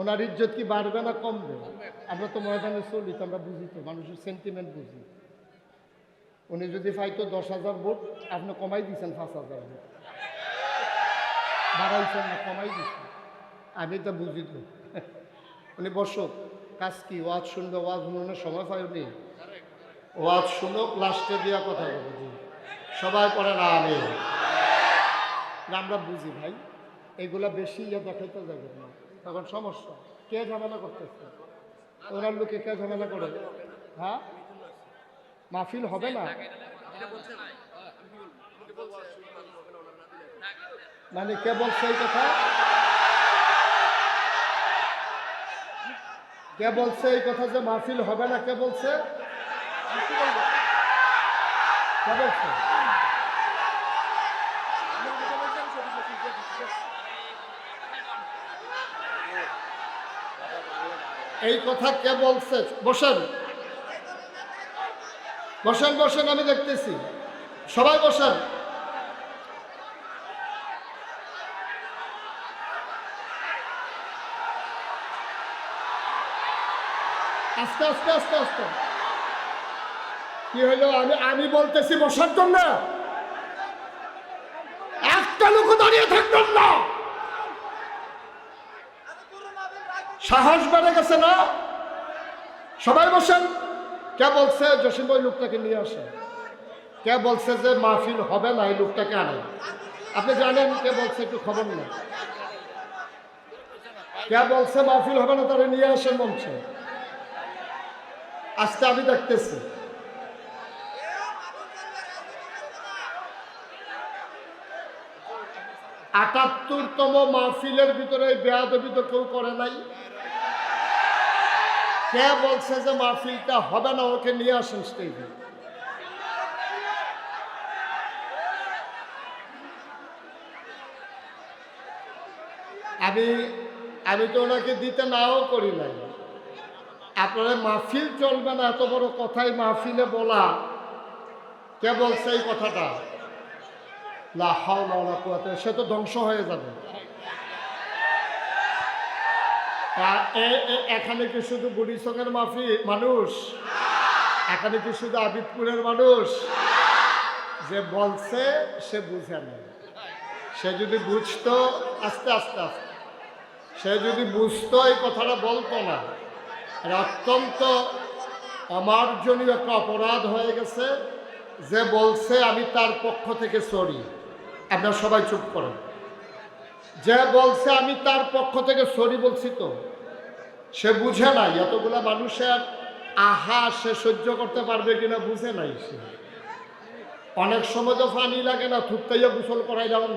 ওনার ইজ্জত কি বাড়বে না কমবে? আমরা তো ময়দানে চলি, তো আমরা বুঝি তো, মানুষের সেন্টিমেন্ট বুঝি। উনি যদি পাইতো দশ হাজার ভোট, আপনি কমাই দিয়েছেন পাঁচ হাজার ভোট। বাড়াইছেন না, কমাই দিচ্ছেন আমি তো বুঝি তো। উনি বসুক কাজ কি? ওয়াজ শুনবে, ওয়াজ শুনানোর সময় পাই উনি। ওয়াজ শুনুক লাস্টে দিয়া কথা জি। সবাই পড়ে না আমি। আমরা বুঝি ভাই। এগুলা বেশি ইয়ে দেখাইতে যাবে না। তখন সমস্যা। কে ঝামেলা করতেছে? ওনার লোকে কে ঝামেলা করে? হ্যাঁ? মাহফিল হবে না? মানে কে বলছে এই কথা? কে বলছে এই কথা যে মাহফিল হবে না? কে বলছে? কে বলছে? এই কথা কে বলছে? বসেন। বসেন বসেন, আমি দেখতেছি। সবাই বসেন। আস্তে আস্তে আস্তে আস্তে। কি হইল? আমি আমি বলতেছি বসার জন্য একটা লোক দাঁড়িয়ে থাকবেন না সাহস বেড়ে গেছে না? সবাই বসেন। কে বলছে জসিম ওই লোকটাকে নিয়ে আসে? কে বলছে যে মাহফিল হবে না, এই লোকটাকে আনে? আপনি জানেন কে বলছে, একটু খবর নেই কে বলছে মাহফিল হবে না, তারা নিয়ে আসেন বলছে আজকে আমি দেখতেছি। আটাত্তরতম মাহফিলের ভিতরে বেয়াদবি তো কেউ করে নাই। কে বলছে যে মাহফিলটা হবে না, ওকে নিয়ে আসেন স্টেজে। আমি আমি তো ওনাকে দিতে নাও করি নাই। আপনারা মাহফিল চলবে না, এত বড় কথাই মাহফিলে বলা। কে বলছে এই কথাটা? সে তো ধ্বংস হয়ে যাবে। এখানে কি শুধু বুড়িসঙ্গের মাফি মানুষ? এখানে কি শুধু আবিদপুরের মানুষ? যে বলছে, সে বুঝে না। সে যদি বুঝতো, আস্তে আস্তে আস্তে। সে যদি বুঝতো, এই কথাটা বলতো না। অত্যন্ত অমার্জনীয় একটা অপরাধ হয়ে গেছে। যে বলছে, আমি তার পক্ষ থেকে সরি। আপনারা সবাই চুপ করেন। যে বলছে, আমি তার পক্ষ থেকে সরি বলছি তো। সে বুঝে নাই এতগুলা মানুষের আহা, সে সহ্য করতে পারবে কিনা বুঝে নাই সে। অনেক সময় তো পানি লাগে না থুকতাইয়া গোসল করাই যেমন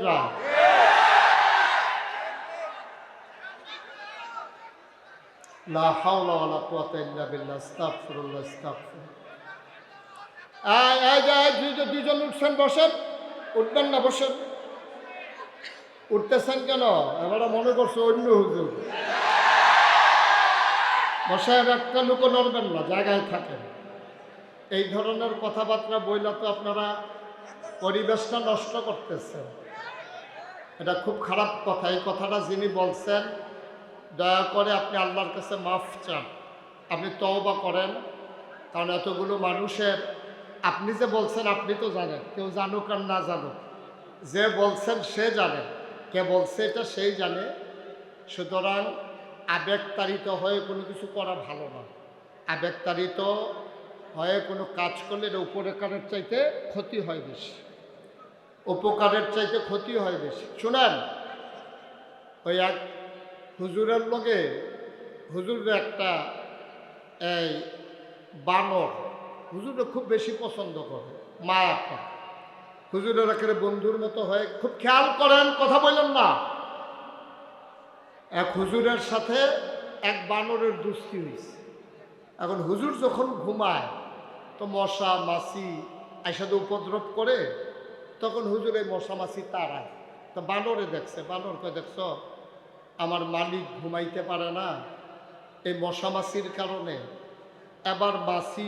দুইজন দুইজন উঠছেন, বসেন। উঠবেন না বসেন। উঠতেছেন কেন? এবারে মনে করছ অন্য হুজুর। বসায় একটা লোকও নড়বেন না, জায়গায় থাকেন। এই ধরনের কথাবার্তা বইলা তো আপনারা পরিবেশটা নষ্ট করতেছেন। এটা খুব খারাপ কথা। এই কথাটা যিনি বলছেন, দয়া করে আপনি আল্লাহর কাছে মাফ চান। আপনি তওবা করেন, কারণ এতগুলো মানুষের আপনি যে বলছেন, আপনি তো জানেন, কেউ জানুক আর না জানুক। যে বলছেন, সে জানে। কে বলছে এটা, সেই জানে। সুতরাং আবেগতাড়িত হয়ে কোনো কিছু করা ভালো না। আবেগতাড়িত হয়ে কোনো কাজ করলে এটা উপকারের চাইতে ক্ষতি হয় বেশি। উপকারের চাইতে ক্ষতি হয় বেশি। শুনেন, ওই এক হুজুরের লগে হুজুরের একটা এই বানর হুজুরে খুব বেশি পছন্দ করে, মায়া করে। হুজুরের একেবারে বন্ধুর মতো হয়ে খুব খেয়াল করেন, কথা বললেন না। এক হুজুরের সাথে এক বানরের দুস্তি হয়েছে এখন হুজুর যখন ঘুমায়, তো মশা, মাছি একসাথে উপদ্রব করে, তখন হুজুর এই মশা, মাছি তাড়ায়। তো বানরে দেখছে বানরকে দেখছ, আমার মালিক ঘুমাইতে পারে না। এই মশা, মাছির কারণে এবার মাছি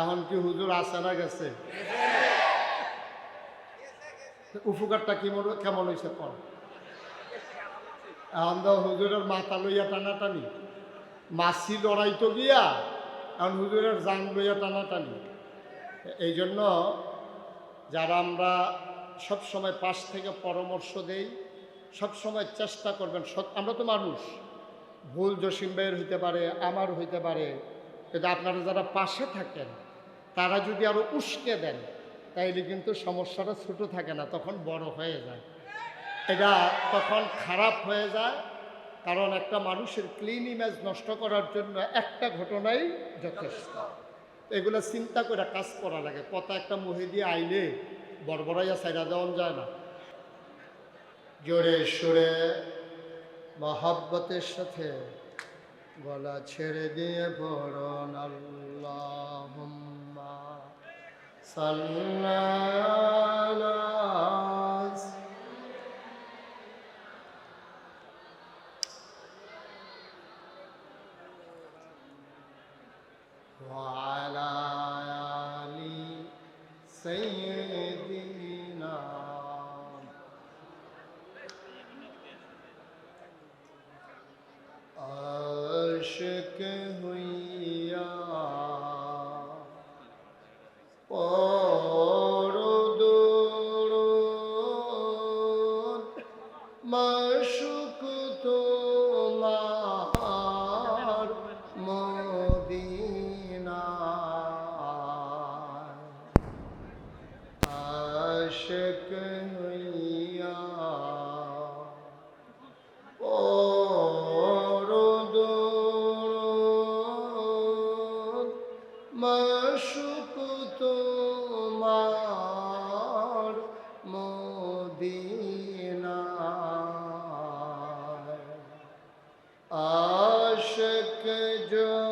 এখন কি হুজুর আসে না গেছে? উপকারটা কেমন কেমন হয়েছে পর এখন তো হুজুরের মাথা লইয়া টানাটানি। মাছি লড়াইতো গিয়া, এখন হুজুরের জান লইয়া টানাটানি। এই জন্য যারা আমরা সব সময় পাশ থেকে পরামর্শ দেই সব সময় চেষ্টা করবেন। আমরা তো মানুষ। ভুল জসিম ভাইয়ের হইতে পারে, আমার হইতে পারে কিন্তু আপনারা যারা পাশে থাকেন, তারা যদি আরও উস্কে দেন, তাইলে কিন্তু সমস্যাটা ছোটো থাকে না, তখন বড় হয়ে যায়। এটা তখন খারাপ হয়ে যায়, কারণ একটা মানুষের ক্লিন ইমেজ নষ্ট করার জন্য একটা ঘটনাই যথেষ্ট। এগুলো চিন্তা করে কাজ করা লাগে কত একটা মুহে দিয়ে আইলে বড়বড়াইয়া সাইডা দেওয়া যায় না। জোরে সুরে, মহাব্বতের সাথে গলা ছেড়ে দিয়ে পড়ন আল্লাহ সাল্লাল্লাহ 满树 আশক যদি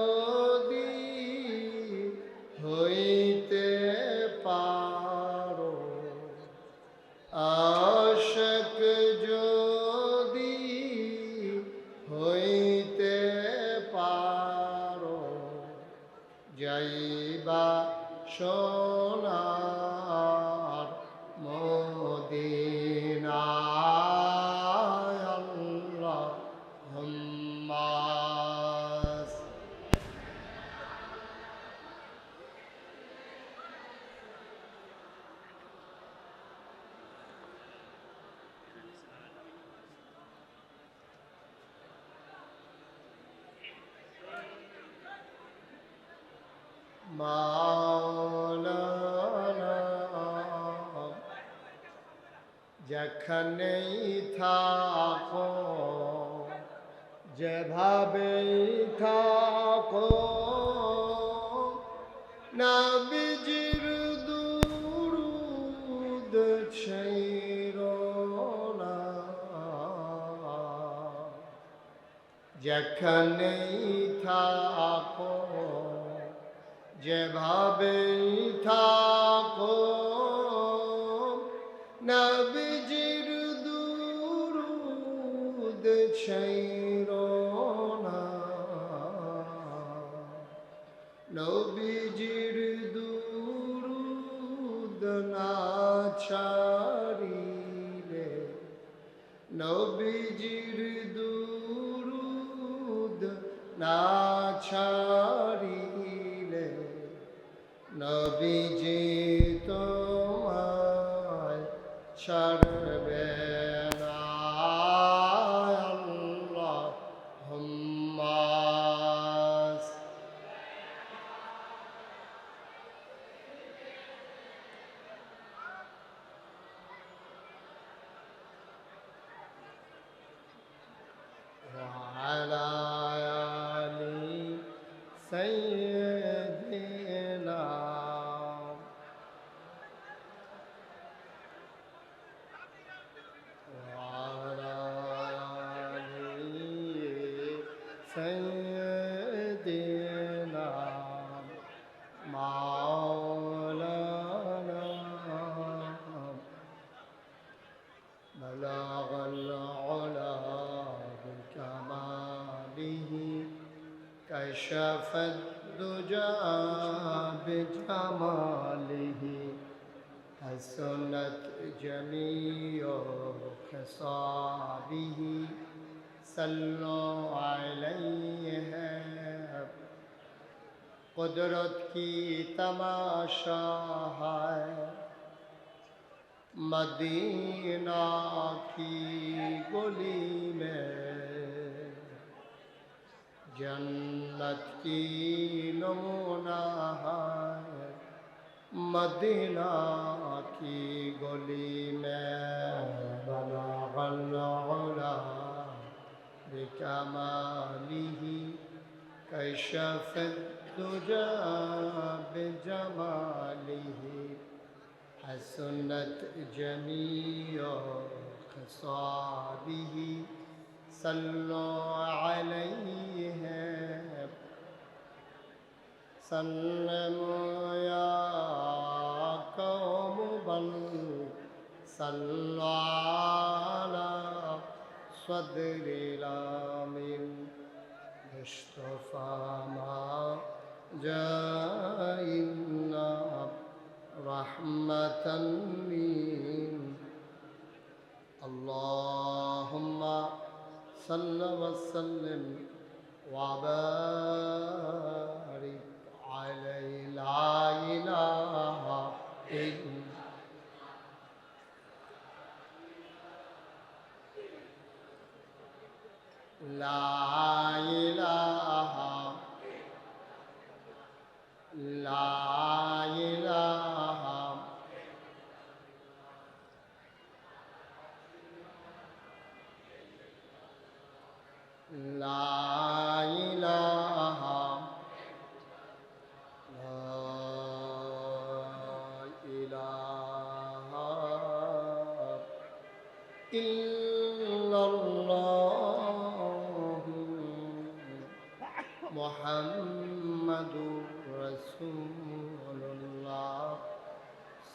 মাওলানা যেখানেই থাকো যেভাবেই থাকো নাবিজির দুরুদ না। যেখানেই থাকো যেভাবেই থাকো নবজির দুরুদ ছেড়ো না। নবীজির দুরুদ না ছাড়িলে নবীজির দুরুদ না ছাড়িলে। নবীজি তোমার ছাড়বে وعلى آل سيدنا سيدنا مولانا. بلغ العلا بكماله كشف الدجى بجماله حسنت جميع خصابه सल्लो है कुदरत की तमाशा है। मदीना की गोली में जन्नत की नमूना है। मदीना की गोली में كشف الدجى بجماله حسنت جميع خصابه صلوا عليه سلموا يا قوم بل صلوا على صدر الامين مصطفى ما جاءنا رحمة لي اللهم صل وسلم وبارك عليه. لا إله La ilaha La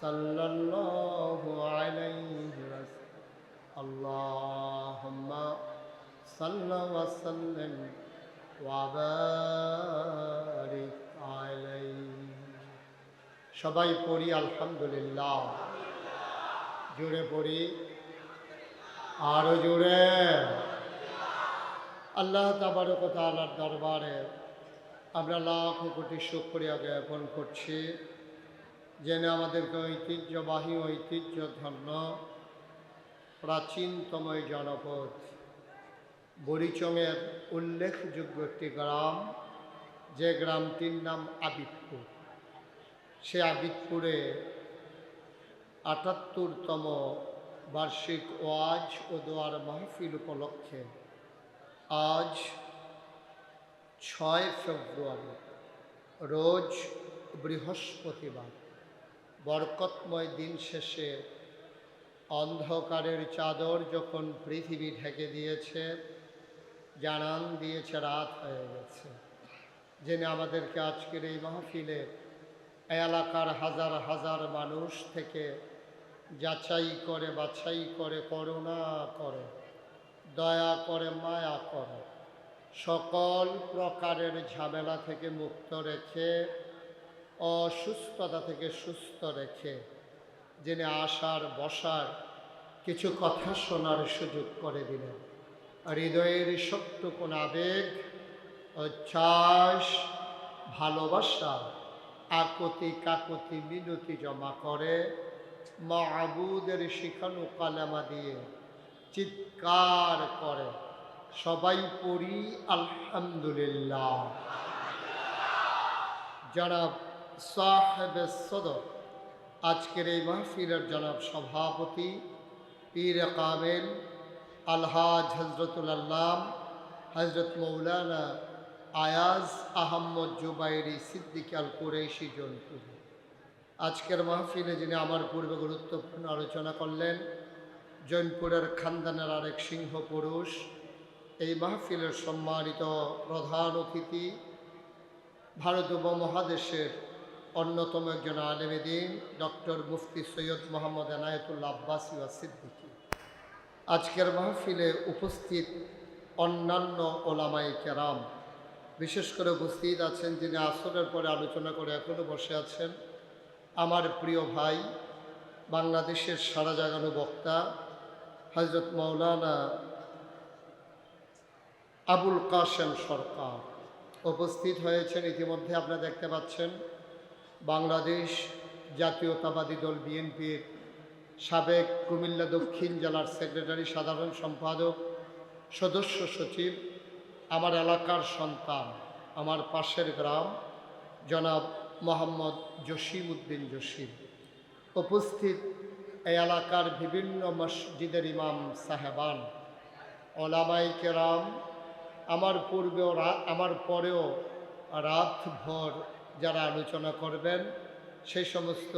صلى الله عليه وسلم اللهم صل وسلم وبارك عليه সবাই পড়ি আলহামদুলিল্লাহ জোরে পড়ি আরো জোরে আল্লাহ তাবারক তাআলার দরবারে আমরা লাখ কোটি শুক্রিয়া জ্ঞাপন করছি জেনে আমাদেরকে ঐতিহ্যবাহী ঐতিহ্য ধন্য প্রাচীনতম এই জনপদ বরিচংয়ের উল্লেখযোগ্য একটি গ্রাম, যে গ্রামটির নাম আবিদপুর। সে আবিদপুরে আটাত্তরতম বার্ষিক ওয়াজ ও দোয়ার মাহফিল উপলক্ষে আজ ছয় ফেব্রুয়ারি, রোজ বৃহস্পতিবার। বরকতময় দিন শেষে অন্ধকারের চাদর যখন পৃথিবী ঢেকে দিয়েছে, জানান দিয়েছে, রাত হয়ে গেছে। জেনে আমাদেরকে আজকের এই মাহফিলে এলাকার হাজার হাজার মানুষ থেকে যাচাই করে, বাছাই করে, করুণা করে, দয়া করে, মায়া করে, সকল প্রকারের ঝামেলা থেকে মুক্ত রেখে অসুস্থতা থেকে সুস্থ রেখে জেনে আসার বসার কিছু কথা শোনার সুযোগ করে দিলেন। হৃদয়ের সত্যকোন আবেগ চাষ, ভালোবাসা আকতি কাকতি মিনতি জমা করে মাহবুদের শিখানো কালামা দিয়ে চিৎকার করে, সবাই পড়ি আলহামদুলিল্লাহ। জনাব সাহেব সদর। আজকের এই মাহফিলের জনাব সভাপতি, পীর কামেল, আলহাজ হজরতুল আল্লাম হজরত মৌলানা আয়াজ আহম্মদ জুবাইরি সিদ্দিক আল কুরেশি জনপুর। আজকের মাহফিলে যিনি আমার পূর্বে গুরুত্বপূর্ণ আলোচনা করলেন, জৈনপুরের খানদানের আরেক সিংহ পুরুষ, এই মাহফিলের সম্মানিত প্রধান অতিথি, ভারত উপমহাদেশের অন্যতম একজন আলেমেদিন ডক্টর মুফতি সৈয়দ মোহাম্মদ এনায়েতুল্লা আব্বাসি সিদ্দিকী। আজকের মাহফিলে উপস্থিত অন্যান্য ওলামাই কেরাম, বিশেষ করে উপস্থিত আছেন যিনি আসরের পরে আলোচনা করে এখনও বসে আছেন, আমার প্রিয় ভাই, বাংলাদেশের সারা জাগানো বক্তা হজরত মৌলানা আবুল কাশেম সরকার। উপস্থিত হয়েছেন, ইতিমধ্যে আপনারা দেখতে পাচ্ছেন বাংলাদেশ জাতীয়তাবাদী দল বিএনপির সাবেক কুমিল্লা দক্ষিণ জেলার সেক্রেটারি, সাধারণ সম্পাদক, সদস্য সচিব, আমার এলাকার সন্তান, আমার পাশের গ্রাম, জনাব মোহাম্মদ জসিম উদ্দিন জসিম। উপস্থিত এই এলাকার বিভিন্ন মসজিদের ইমাম সাহেবান, ওলামাই কেরাম, আমার পূর্বেও আমার পরেও রাতভর যারা আলোচনা করবেন সেই সমস্ত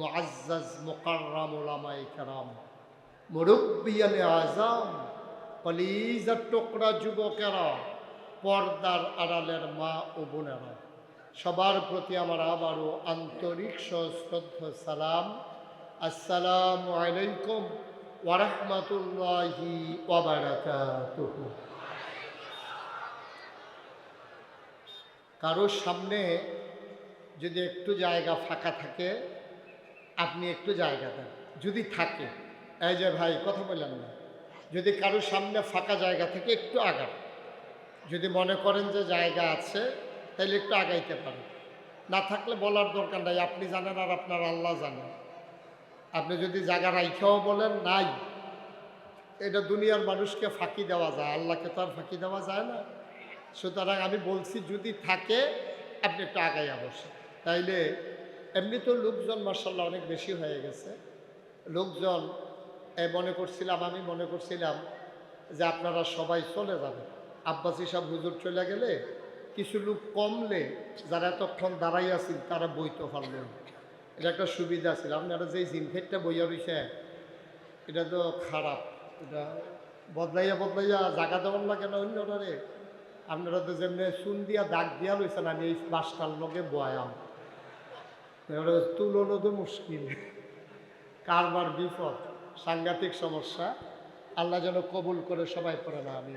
মুআজ্জাজ মোকাররাম ওলামাই কেরাম, মুরব্বিয়ানে আজাম কলিজার টোকরা যুবকেরা, পর্দার আড়ালের মা ও বোনেরা, সবার প্রতি আমার আবারও আন্তরিক সশ্রদ্ধ সালাম। আসসালামু আলাইকুম ওয়ারহমতুল্লাহি কারোর সামনে যদি একটু জায়গা ফাঁকা থাকে, আপনি একটু জায়গা দেন। যদি থাকে, এই যে ভাই, কথা বললাম না। যদি কারোর সামনে ফাঁকা জায়গা থেকে, একটু আগান। যদি মনে করেন যে জায়গা আছে, তাহলে একটু আগাইতে পারেন। না থাকলে বলার দরকার নাই, আপনি জানেন আর আপনার আল্লাহ জানেন আপনি যদি জায়গা রাইখাও বলেন, নাই। এটা দুনিয়ার মানুষকে ফাঁকি দেওয়া যায়, আল্লাহকে তো আর ফাঁকি দেওয়া যায় না। সুতরাং আমি বলছি, যদি থাকে, আপনি একটু আগাইয়া বসে তাইলে এমনি তো লোকজন মার্শাল্লাহ অনেক বেশি হয়ে গেছে। লোকজন মনে করছিলাম, আমি মনে করছিলাম যে আপনারা সবাই চলে যাবেন। আব্বাসি সাহেব হুজুর চলে গেলে কিছু লোক কমলে যারা এতক্ষণ দাঁড়াই আছেন, তারা বইতে পারলেন। এটা একটা সুবিধা ছিল। আপনারা যে জিনফেটটা বইয়া রয়েছে এটা তো খারাপ। এটা বদলাইয়া বদলাইয়া জাগা দেওয়ার লাগে না অন্যটারে। আপনারা তো যেমনি চুন দিয়া দাগ দিয়া লইছেন, আমি এই বাসটার লগে বয়াম। এবারে তুলনো তো মুশকিল। কারবার বিপদ, সাংঘাতিক সমস্যা, আল্লাহ যেন কবুল করে সবাই পড়ে না আমি